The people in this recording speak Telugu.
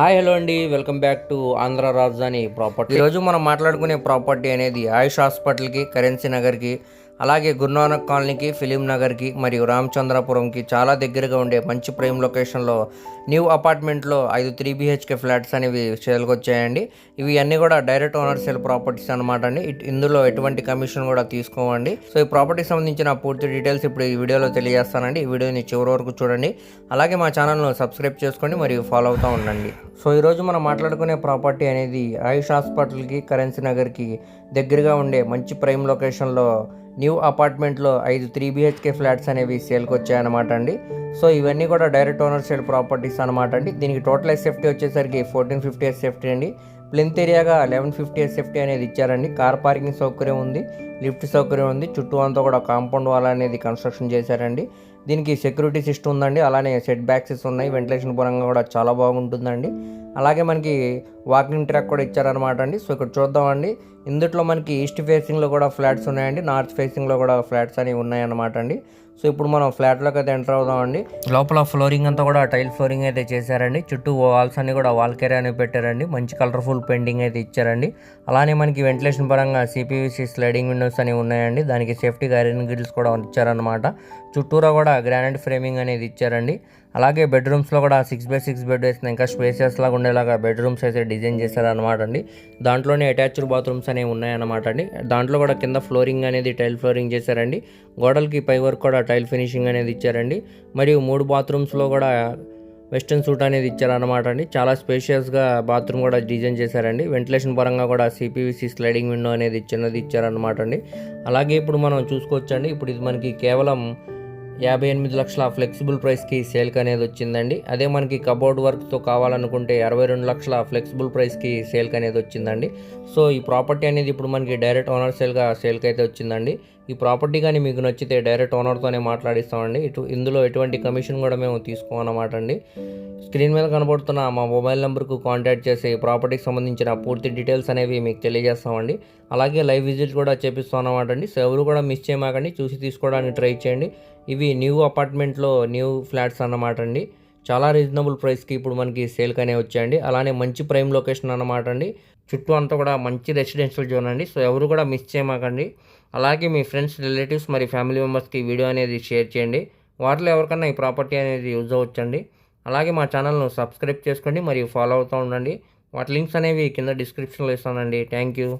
హాయ్ హలో అండి. వెల్కమ్ బ్యాక్ టు ఆంధ్ర రాజధాని ప్రాపర్టీ. ఈరోజు మనం మాట్లాడుకునే ప్రాపర్టీ అనేది ఆయుష్ హాస్పిటల్కి కరెన్సీ నగర్కి అలాగే గురునానక్ కాలనీకి ఫిలిం నగర్కి మరియు రామచంద్రపురంకి చాలా దగ్గరగా ఉండే మంచి ప్రైమ్ లొకేషన్లో న్యూ అపార్ట్మెంట్లో ఐదు త్రీ బీహెచ్కే ఫ్లాట్స్ అనేవి సేల్కి వచ్చాయండి ఇవి అన్నీ కూడా డైరెక్ట్ ఓనర్ సేల్ ప్రాపర్టీస్ అనమాట అండి. ఇందులో ఎటువంటి కమిషన్ కూడా తీసుకోవండి. సో ఈ ప్రాపర్టీకి సంబంధించిన పూర్తి డీటెయిల్స్ ఇప్పుడు ఈ వీడియోలో తెలియజేస్తానండి. ఈ వీడియోని చివరి వరకు చూడండి. అలాగే మా ఛానల్ను సబ్స్క్రైబ్ చేసుకోండి మరియు ఫాలో అవుతూ ఉండండి. సో ఈరోజు మనం మాట్లాడుకునే ప్రాపర్టీ అనేది ఆయుష్ హాస్పిటల్కి కరెన్సీ నగర్కి దగ్గరగా ఉండే మంచి ప్రైమ్ లొకేషన్లో న్యూ అపార్ట్మెంట్లో ఐదు త్రీ బిహెచ్కే ఫ్లాట్స్ అనేవి సేల్కి వచ్చాయన్నమాట అండి. సో ఇవన్నీ కూడా డైరెక్ట్ ఓనర్ సేల్ ప్రాపర్టీస్ అనమాట అండి. దీనికి టోటల్ ఎస్ఎఫ్టీ వచ్చేసరికి ఫోర్టీన్ ఫిఫ్టీ ఎస్ఎఫ్టీ అండి. ప్లెంత్ ఏరియాగా లెవెన్ ఫిఫ్టీ ఎస్ఎఫ్టీ అనేది ఇచ్చారండి. కార్ పార్కింగ్ సౌకర్యం ఉంది లిఫ్ట్ సౌకర్యం ఉంది. చుట్టూ అంతా కూడా కాంపౌండ్ వాల్ అనేది కన్స్ట్రక్షన్ చేశారండి. దీనికి సెక్యూరిటీ సిస్టమ్ ఉందండి. అలానే సెట్ బ్యాక్సెస్ ఉన్నాయి. వెంటిలేషన్ పరంగా కూడా చాలా బాగుంటుందండి. అలాగే మనకి వాకింగ్ ట్రాక్ కూడా ఇచ్చారనమాట అండి. సో ఇక్కడ చూద్దామండి. ఇందుట్లో మనకి ఈస్ట్ ఫేసింగ్లో కూడా ఫ్లాట్స్ ఉన్నాయండి. నార్త్ ఫేసింగ్లో కూడా ఫ్లాట్స్ అనేవి ఉన్నాయన్నమాట అండి. సో ఇప్పుడు మనం ఫ్లాట్లోకి అయితే ఎంటర్ అవుదామండి. లోపల ఫ్లోరింగ్ అంతా కూడా టైల్ ఫ్లోరింగ్ అయితే చేశారండి. చుట్టూ వాల్స్ అన్ని కూడా వాల్ కేర్ అనేవి పెట్టారండి. మంచి కలర్ఫుల్ పెయింటింగ్ అయితే ఇచ్చారండి. అలానే మనకి వెంటిలేషన్ పరంగా సిపివిసి స్లైడింగ్ విండోస్ అనేవి ఉన్నాయండి. దానికి సేఫ్టీ ఐరన్ గిల్స్ కూడా ఇచ్చారనమాట చుట్టూరా కూడా గ్రానైట్ ఫ్రేమింగ్ అనేది ఇచ్చారండి. అలాగే బెడ్రూమ్స్లో కూడా సిక్స్ బై సిక్స్ బెడ్ వేసిన ఇంకా స్పేసియస్ లాగా ఉండేలాగా బెడ్రూమ్స్ అయితే డిజైన్ చేశారనమాట అండి. దాంట్లోనే అటాచ్డ్ బాత్రూమ్స్ అనేవి ఉన్నాయన్నమాట అండి. దాంట్లో కూడా కింద ఫ్లోరింగ్ అనేది టైల్ ఫ్లోరింగ్ చేశారండి. గోడలకి పై వరకు కూడా టైల్ ఫినిషింగ్ అనేది ఇచ్చారండి. మరియు మూడు బాత్రూమ్స్లో కూడా వెస్ట్రన్ సూట్ అనేది ఇచ్చారనమాట అండి. చాలా స్పేషియస్గా బాత్రూమ్ కూడా డిజైన్ చేశారండి. వెంటిలేషన్ పరంగా కూడా సిపివిసి స్లైడింగ్ విండో అనేది చిన్నది ఇచ్చారనమాట అండి. అలాగే ఇప్పుడు మనం చూసుకోవచ్చండి. ఇప్పుడు ఇది మనకి కేవలం యాభై ఎనిమిది లక్షల ఫ్లెక్సిబుల్ ప్రైస్కి సేల్కి అనేది వచ్చిందండి. అదే మనకి కబోర్డ్ వర్క్తో కావాలనుకుంటే అరవై రెండు లక్షల ఫ్లెక్సిబుల్ ప్రైస్కి సేల్కి అనేది వచ్చిందండి. సో ఈ ప్రాపర్టీ అనేది ఇప్పుడు మనకి డైరెక్ట్ ఓనర్ సేల్గా సేల్కి అయితే వచ్చిందండి. ఈ ప్రాపర్టీ కానీ మీకు నచ్చితే డైరెక్ట్ ఓనర్తోనే మాట్లాడిస్తామండి. ఇటు ఇందులో ఎటువంటి కమిషన్ కూడా మేము తీసుకోమన్నమాట అండి. స్క్రీన్ మీద కనబడుతున్న మా మొబైల్ నెంబర్కు కాంటాక్ట్ చేసి ప్రాపర్టీకి సంబంధించిన పూర్తి డీటెయిల్స్ అనేవి మీకు తెలియజేస్తామండి. అలాగే లైవ్ విజిట్ కూడా చేపిస్తాం అన్నమాట అండి. సో ఎవరు కూడా మిస్ చేయమాకండి. చూసి తీసుకోవడానికి ట్రై చేయండి. ఇవి న్యూ అపార్ట్మెంట్లో న్యూ ఫ్లాట్స్ అన్నమాట అండి. చాలా రీజనబుల్ ప్రైస్కి ఇప్పుడు మనకి సేల్కి అనేవి వచ్చాయండి. అలానే మంచి ప్రైమ్ లొకేషన్ అన్నమాట అండి చుట్టూ అంతా కూడా మంచి రెసిడెన్షియల్ జోన్ అండి. సో ఎవరు కూడా మిస్ చేయమాకండి. అలాగే మీ ఫ్రెండ్స్ రిలేటివ్స్ మరి ఫ్యామిలీ మెంబర్స్కి వీడియో అనేది షేర్ చేయండి. వాటిలో ఎవరికన్నా ఈ ప్రాపర్టీ అనేది యూజ్ అవ్వచ్చండి. అలాగే మా ఛానల్ను సబ్స్క్రైబ్ చేసుకోండి. మరియు ఫాలో అవుతూ ఉండండి. వాటి లింక్స్ అనేవి కింద డిస్క్రిప్షన్లో ఇస్తానండి. Thank you